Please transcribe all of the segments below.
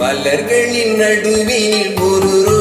மலர்களின் நடுவில் ஒரு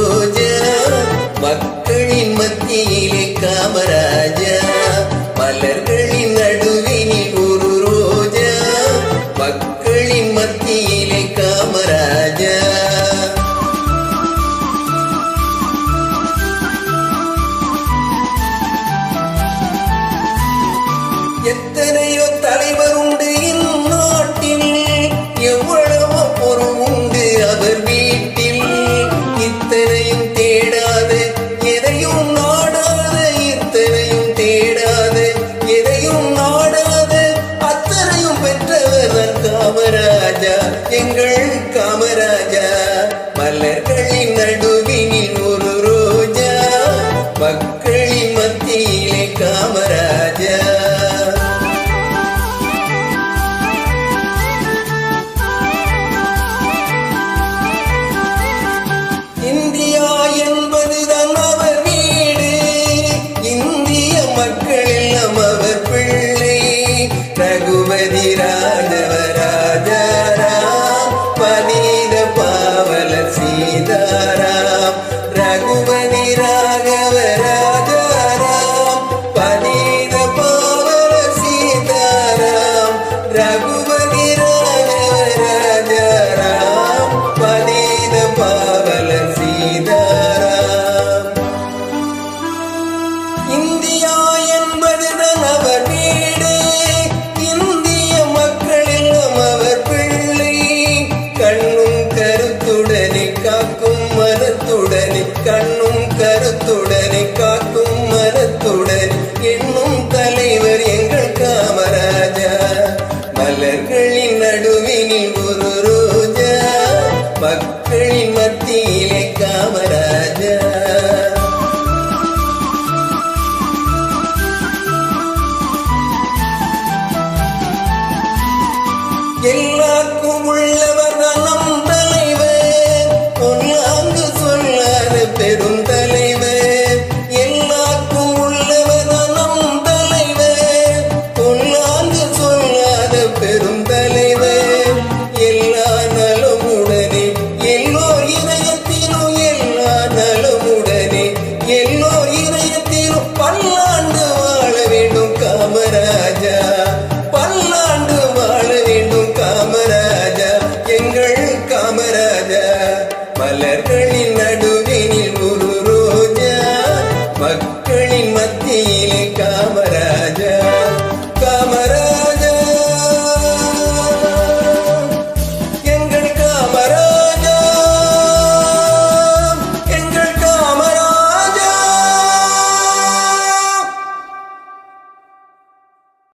எங்கள் காமராஜா மலர்களின் நடுவினில் ஒரு ரோஜா மக்களின் மத்தியிலே காமராஜா. இந்தியா என்பதுதான் அவர் வீடு இந்திய மக்கள் எல்லாம் அவர் பிள்ளை ரகுபதி காக்கும் மனத்துடனே கண்ணும் கருத்துடனே காக்கும் மனத்துடன் என்னும் தலைவர் எங்கள் காமராஜா. மலர்களின் நடுவினில் ஒரு ரோஜா மக்களின் மத்தியிலே காமராஜா. எல்லாருக்கும் உள்ளவர் மலர்களின்